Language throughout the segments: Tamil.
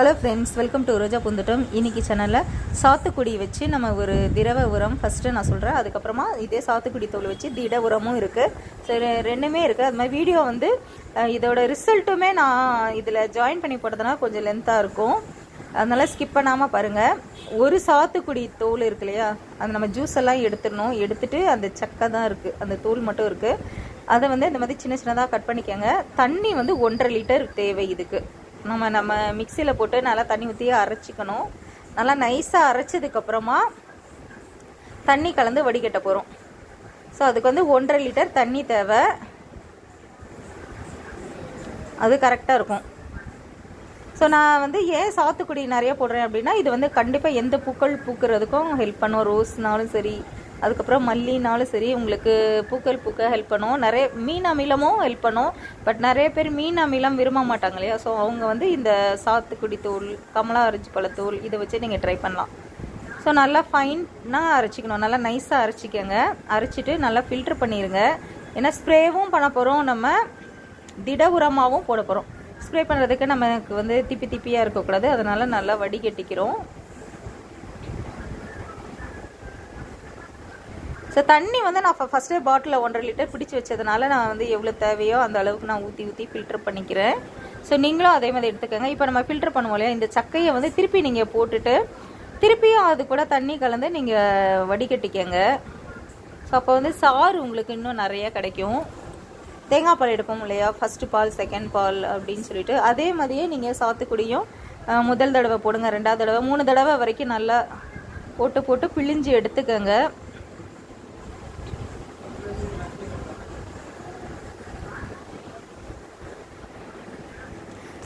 Hello friends welcome to Roja பூந்தோட்டம் இன்னைக்கு சேனலில் சாத்துக்குடி வச்சு நம்ம ஒரு திரவ உரம் ஃபஸ்ட்டு நான் சொல்கிறேன் அதுக்கப்புறமா இதே சாத்துக்குடி தோல் வச்சு திட உரமும் இருக்குது சரி ரெண்டுமே இருக்குது அது மாதிரி வீடியோ வந்து இதோட ரிசல்ட்டுமே நான் இதில் ஜாயின் பண்ணி போட்டதுனா கொஞ்சம் லென்த்தாக இருக்கும். அதனால் ஸ்கிப் பண்ணாமல் பாருங்கள் ஒரு சாத்துக்குடி தோல் இருக்கு இல்லையா? அது நம்ம ஜூஸ் எல்லாம் எடுத்துடணும். எடுத்துட்டு அந்த சக்கை தான் இருக்குது அந்த தோல் மட்டும் இருக்குது அதை வந்து இந்த மாதிரி சின்ன சின்னதாக கட் பண்ணிக்கோங்க. தண்ணி வந்து ஒன்றரை லிட்டர் தேவை இதுக்கு. நம்ம நம்ம மிக்சியில் போட்டு நல்லா தண்ணி ஊற்றி அரைச்சிக்கணும். நல்லா நைஸாக அரைச்சதுக்கப்புறமா தண்ணி கலந்து வடிகட்ட போகிறோம் ஸோ அதுக்கு வந்து ஒன்றரை லிட்டர் தண்ணி தேவை. அது கரெக்டாக இருக்கும். ஸோ நான் வந்து ஏன் சாத்துக்குடி நிறைய போடுறேன் அப்படின்னா இது வந்து கண்டிப்பாக எந்த பூக்கள் பூக்கிறதுக்கும் ஹெல்ப் பண்ணும். ரோஸ்னாலும் சரி அதுக்கப்புறம் மல்லினாலும் சரி உங்களுக்கு பூக்கள் பூக்க ஹெல்ப் பண்ணும். நிறைய மீன் அமிலமும் ஹெல்ப் பண்ணும். பட் நிறைய பேர் மீன் அமிலம் விரும்ப மாட்டாங்க இல்லையா? ஸோ அவங்க வந்து இந்த சாத்துக்குடி தூள் கமலா அரைச்சி பழத்தூள் இதை வச்சு நீங்கள் ட்ரை பண்ணலாம். ஸோ நல்லா ஃபைனாக அரைச்சிக்கணும். நல்லா நைஸாக அரைச்சிக்கோங்க. அரைச்சிட்டு நல்லா ஃபில்டர் பண்ணிடுங்க ஏன்னா ஸ்ப்ரேவும் பண்ண போகிறோம் நம்ம திட உரமாகவும் போட போகிறோம் ஸ்ப்ரே பண்ணுறதுக்கு நமக்கு வந்து திப்பி திப்பியாக இருக்கக்கூடாது. அதனால் நல்லா வடிகட்டிக்கிறோம். ஸோ தண்ணி வந்து நான் ஃபஸ்ட்டே பாட்டிலில் ஒன்றரை லிட்டர் பிடிச்சி வச்சதுனால நான் வந்து எவ்வளோ தேவையோ அந்த அளவுக்கு நான் ஊற்றி ஊற்றி ஃபில்டர் பண்ணிக்கிறேன். ஸோ நீங்களும் அதே மாதிரி எடுத்துக்கோங்க. இப்போ நம்ம ஃபில்டர் பண்ணுவோம் இல்லையா? இந்த சக்கையை வந்து திருப்பி நீங்கள் போட்டுட்டு திருப்பியும் அது கூட தண்ணி கலந்து நீங்கள் வடிகட்டிக்கங்க. ஸோ அப்போ வந்து சாறு உங்களுக்கு இன்னும் நிறைய கிடைக்கும். தேங்காய் பால் எடுப்போம் இல்லையா? ஃபஸ்ட்டு பால் செகண்ட் பால் அப்படின்னு சொல்லிட்டு. அதே மாதிரியே நீங்கள் சாத்துக்குடியும் முதல் தடவை போடுங்க ரெண்டாவது தடவை மூணு தடவை வரைக்கும் நல்லா போட்டு போட்டு பிழிஞ்சு எடுத்துக்கோங்க.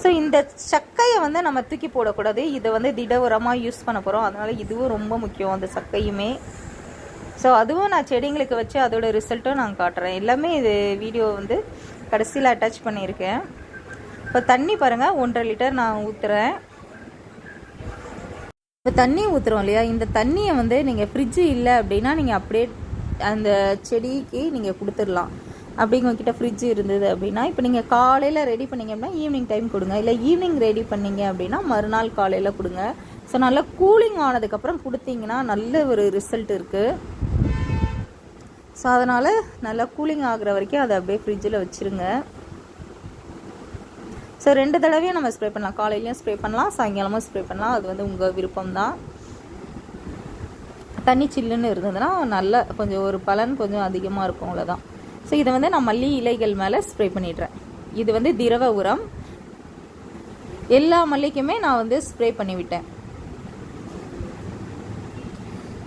ஸோ இந்த சக்கையை வந்து நம்ம தூக்கி போடக்கூடாது. இதை வந்து திட உரமாக யூஸ் பண்ண போகிறோம் அதனால் இதுவும் ரொம்ப முக்கியம் அந்த சக்கையுமே. ஸோ அதுவும் நான் செடிங்களுக்கு வச்சு அதோட ரிசல்ட்டும் நான் காட்டுறேன். எல்லாமே இது வீடியோ வந்து கடைசியில் அட்டாச் பண்ணியிருக்கேன். இப்போ தண்ணி பாருங்கள் ஒன்றரை லிட்டர் நான் ஊற்றுறேன் இப்போ தண்ணி ஊற்றுறோம் இல்லையா? இந்த தண்ணியை வந்து நீங்கள் ஃப்ரிட்ஜு இல்லை அப்படின்னா நீங்கள் அப்படியே அந்த செடிக்கு நீங்கள் கொடுத்துடலாம். அப்படி உங்ககிட்ட ஃப்ரிட்ஜ் இருந்தது அப்படின்னா இப்போ நீங்கள் காலையில் ரெடி பண்ணீங்க அப்படின்னா ஈவினிங் டைம் கொடுங்க. இல்லை ஈவினிங் ரெடி பண்ணீங்க அப்படின்னா மறுநாள் காலையில் கொடுங்க. ஸோ நல்லா கூலிங் ஆனதுக்கப்புறம் கொடுத்தீங்கன்னா நல்ல ஒரு ரிசல்ட் இருக்குது ஸோ அதனால் நல்லா கூலிங் ஆகிற வரைக்கும் அதை அப்படியே ஃப்ரிட்ஜில் வச்சுருங்க. ஸோ ரெண்டு தடவையும் நம்ம ஸ்ப்ரே பண்ணலாம். காலையிலையும் ஸ்ப்ரே பண்ணலாம் சாயங்காலமும் ஸ்ப்ரே பண்ணலாம். அது வந்து உங்கள் விருப்பம் தான் தண்ணி சில்லுன்னு இருந்ததுன்னா நல்ல கொஞ்சம் ஒரு பலன் கொஞ்சம் அதிகமாக இருக்கும் அவ்வளோதான் ஸோ இதை வந்து நான் மல்லி இலைகள் மேலே ஸ்ப்ரே பண்ணிடுறேன். இது வந்து திரவ உரம். எல்லா மல்லிக்குமே நான் வந்து ஸ்ப்ரே பண்ணிவிட்டேன்.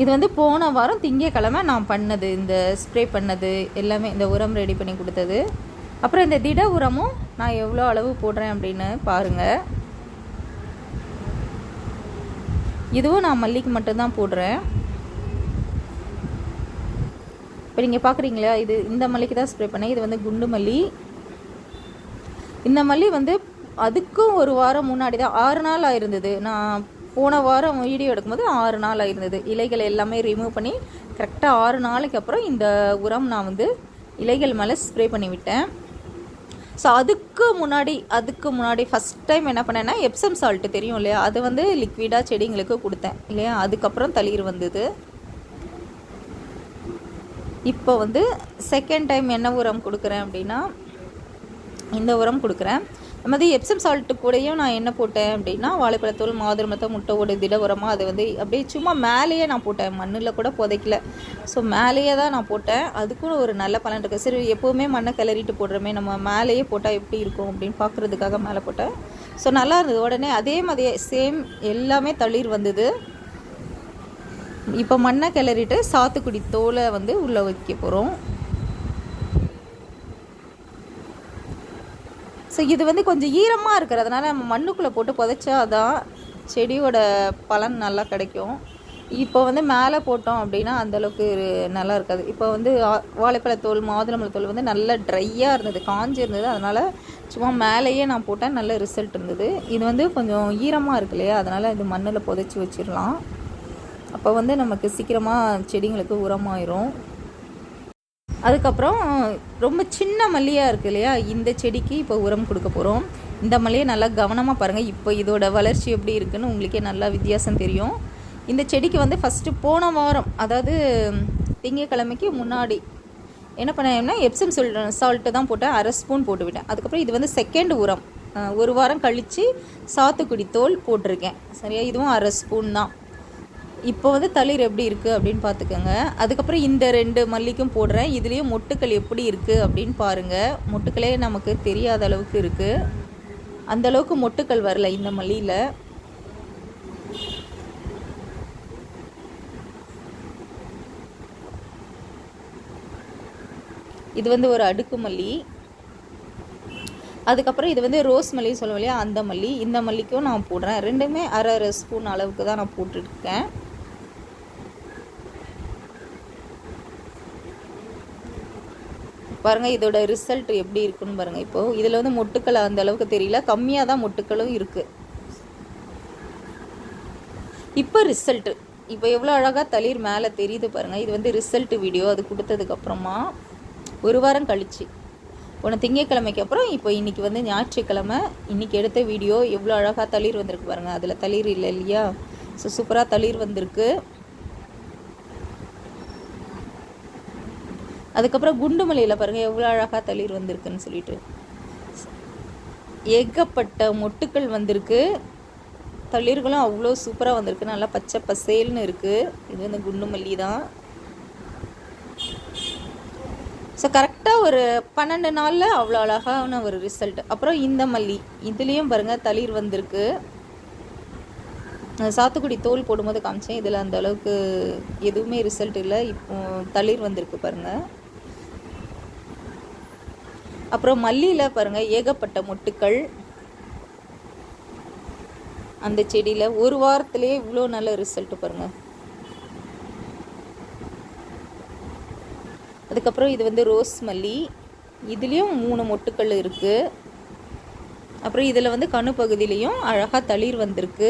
இது வந்து போன வாரம் திங்கக்கிழமை நான் பண்ணது இந்த ஸ்ப்ரே பண்ணது எல்லாமே இந்த உரம் ரெடி பண்ணி கொடுத்தது. அப்புறம் இந்த திட உரமும் நான் எவ்வளோ அளவு போடுறேன் அப்படின்னு பாருங்கள் இதுவும் நான் மல்லிக்கு மட்டும்தான் போடுறேன். இப்போ நீங்கள் பார்க்குறீங்களா இது இந்த மல்லிக்கு தான் ஸ்ப்ரே பண்ணேன். இது வந்து குண்டு மல்லி. இந்த மல்லி வந்து அதுக்கும் ஒரு வாரம் முன்னாடி தான் ஆறு நாள் ஆயிருந்தது. நான் போன வாரம் வீடியோ எடுக்கும்போது ஆறு நாள் ஆயிருந்தது. இலைகள் எல்லாமே ரிமூவ் பண்ணி கரெக்டாக ஆறு நாளைக்கு அப்புறம் இந்த உரம் நான் வந்து இலைகள் மேலே ஸ்ப்ரே பண்ணி விட்டேன். ஸோ அதுக்கு முன்னாடி அதுக்கு முன்னாடி ஃபஸ்ட் டைம் என்ன பண்ணேன்னா எப்சம் சால்ட்டு தெரியும் இல்லையா? அது வந்து லிக்விடாக செடிங்களுக்கு கொடுத்தேன் இல்லையா? அதுக்கப்புறம் தளிர் வந்தது. இப்போ வந்து செகண்ட் டைம் என்ன உரம் கொடுக்குறேன் அப்படின்னா இந்த உரம் கொடுக்குறேன். அது மாதிரி எப்சம் சால்ட்டு கூடயும் நான் என்ன போட்டேன் அப்படின்னா வாழைப்பழத்தூள் மாதுளம்பழத்தை முட்டையோட திட உரமாக அது வந்து அப்படியே சும்மா மேலேயே நான் போட்டேன். மண்ணில் கூட புதைக்கல. ஸோ மேலேயே தான் நான் போட்டேன். அதுக்கும் ஒரு நல்ல பலன் இருக்குது சரி எப்போவுமே மண்ணை கிளறிட்டு போடுறோமே நம்ம மேலேயே போட்டால் எப்படி இருக்கும் அப்படின்னு பார்க்குறதுக்காக மேலே போட்டேன். ஸோ நல்லா இருந்தது. உடனே அதே மாதிரியே சேம் எல்லாமே தளிர் வந்தது. இப்போ மண்ணை கிளறிட்டு சாத்துக்குடி தோலை வந்து உள்ளே வைக்க போகிறோம் ஸோ இது வந்து கொஞ்சம் ஈரமாக இருக்கிறதுனால நம்ம மண்ணுக்குள்ளே போட்டு புதைச்சா தான் செடியோட பலன் நல்லா கிடைக்கும். இப்போ வந்து மேலே போட்டோம் அப்படின்னா அந்தளவுக்கு நல்லா இருக்காது. இப்போ வந்து ஆ- வாழைப்பழத்தோல் மாதுளம்பழத்தோல் வந்து நல்லா ட்ரையாக இருந்தது காஞ்சி இருந்தது அதனால் சும்மா மேலேயே நான் போட்டேன் நல்ல ரிசல்ட் இருந்தது. இது வந்து கொஞ்சம் ஈரமாக இருக்கு இல்லையா? அதனால் இது மண்ணில் புதைச்சி வச்சிடலாம். அப்போ வந்து நமக்கு சீக்கிரமாக செடிங்களுக்கு உரமாயிரும். அதுக்கப்புறம் ரொம்ப சின்ன மல்லியாக இருக்கு இல்லையா? இந்த செடிக்கு இப்போ உரம் கொடுக்க போகிறோம் இந்த மல்லியை நல்லா கவனமாக பாருங்கள் இப்போ இதோட வளர்ச்சி எப்படி இருக்குன்னு உங்களுக்கே நல்லா வித்தியாசம் தெரியும். இந்த செடிக்கு வந்து ஃபஸ்ட்டு போன வாரம் அதாவது திங்கக்கிழமைக்கு முன்னாடி என்ன பண்ணேன்னா எப்சம் சொல் சால்ட்டு தான் போட்டேன் அரை ஸ்பூன் போட்டு விட்டேன். அதுக்கப்புறம் இது வந்து செகண்ட் உரம். ஒரு வாரம் கழித்து சாத்துக்குடி தோல் போட்டிருக்கேன். சரியா? இதுவும் அரை ஸ்பூன் தான். இப்போ வந்து தளிர் எப்படி இருக்குது அப்படின்னு பார்த்துக்கோங்க. அதுக்கப்புறம் இந்த ரெண்டு மல்லிக்கும் போடுறேன். இதுலேயும் மொட்டுக்கள் எப்படி இருக்குது அப்படின்னு பாருங்கள் மொட்டுக்களே நமக்கு தெரியாத அளவுக்கு இருக்குது அந்த அளவுக்கு மொட்டுக்கள் வரல இந்த மல்லியில். இது வந்து ஒரு அடுக்கு மல்லி. அதுக்கப்புறம் இது வந்து ரோஸ் மல்லி சொல்லுவோம் இல்லையா? அந்த மல்லி. இந்த மல்லிக்கும் நான் போடுறேன். ரெண்டுமே அரை அரை ஸ்பூன் அளவுக்கு தான் நான் போட்டுருக்கேன். பாருங்கள் இதோட ரிசல்ட் எப்படி இருக்குன்னு பாருங்கள் இப்போது இதில் வந்து மொட்டுக்கள் அந்த அளவுக்கு தெரியல. கம்மியாக தான் மொட்டுக்களும் இருக்குது இப்போ ரிசல்ட்டு இப்போ எவ்வளோ அழகாக தளிர் மேலே தெரியுது பாருங்கள் இது வந்து ரிசல்ட் வீடியோ அது கொடுத்ததுக்கப்புறமா ஒரு வாரம் கழிச்சு. போன திங்கக்கிழமைக்கு அப்புறம் இப்போ இன்னைக்கு வந்து ஞாயிற்றுக்கிழமை. இன்னைக்கு எடுத்த வீடியோ எவ்வளோ அழகாக தளிர் வந்திருக்கு பாருங்கள் அதில் தளிர் இல்லை இல்லையா? ஸோ சூப்பராக தளிர் வந்திருக்கு. அதுக்கப்புறம் குண்டுமலையில் பாருங்கள் எவ்வளோ அழகாக தளிர் வந்திருக்குன்னு சொல்லிட்டு. ஏகப்பட்ட மொட்டுக்கள் வந்திருக்கு. தளிர்களும் அவ்வளோ சூப்பராக வந்திருக்கு. நல்லா பச்சை பசேல்னு இருக்குது இது வந்து குண்டுமல்லி தான். ஸோ கரெக்டாக ஒரு பன்னெண்டு நாளில் அவ்வளோ அழகான ஒரு ரிசல்ட் அப்புறம் இந்த மல்லி. இதுலேயும் பாருங்கள் தளிர் வந்திருக்கு. சாத்துக்குடி தோல் போடும்போது காமிச்சேன். இதில் அந்த அளவுக்கு எதுவுமே ரிசல்ட் இல்லை. இப்போ தளிர் வந்திருக்கு பாருங்கள் அப்புறம் மல்லியில் பாருங்கள் ஏகப்பட்ட மொட்டுக்கள். அந்த செடியில் ஒரு வாரத்திலேயே இவ்வளோ நல்ல ரிசல்ட் பாருங்கள் அதுக்கப்புறம் இது வந்து ரோஸ் மல்லி. இதுலேயும் மூணு மொட்டுக்கள் இருக்குது அப்புறம் இதில் வந்து கணு பகுதியிலையும் அழகாக தளிர் வந்திருக்கு.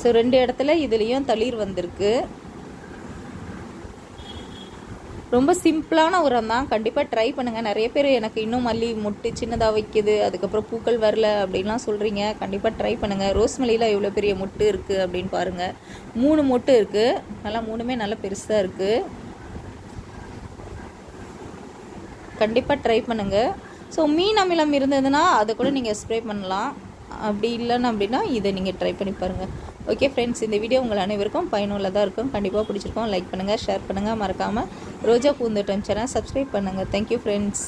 ஸோ ரெண்டு இடத்துல இதுலேயும் தளிர் வந்திருக்கு. ரொம்ப சிம்பிளான உரம் தான். கண்டிப்பாக ட்ரை பண்ணுங்கள் நிறைய பேர் எனக்கு இன்னும் மல்லி முட்டு சின்னதாக வைக்குது. அதுக்கப்புறம் பூக்கள் வரல அப்படின்லாம் சொல்கிறீங்க கண்டிப்பாக ட்ரை பண்ணுங்கள் ரோஸ் மல்லியில் எவ்வளோ பெரிய மொட்டு இருக்குது அப்படின்னு பாருங்கள் மூணு மொட்டு இருக்குது நல்லா மூணுமே நல்லா பெருசாக இருக்குது கண்டிப்பாக ட்ரை பண்ணுங்கள் ஸோ மீன் அமிலம் இருந்ததுன்னா அதை கூட நீங்கள் ஸ்ப்ரே பண்ணலாம். அப்படி இல்லைன்னு அப்படின்னா இதை நீங்கள் ட்ரை பண்ணி பாருங்கள் ஓகே ஃப்ரெண்ட்ஸ் இந்த வீடியோ உங்கள் அனைவருக்கும் பயனுள்ளதாக இருக்கும். கண்டிப்பாக பிடிச்சிருக்கோம். லைக் பண்ணுங்கள் ஷேர் பண்ணுங்கள் மறக்காமல் ரோஜா பூந்தோட்டம் சேனல் சப்ஸ்கிரைப் பண்ணுங்கள் தேங்க்யூ ஃப்ரெண்ட்ஸ்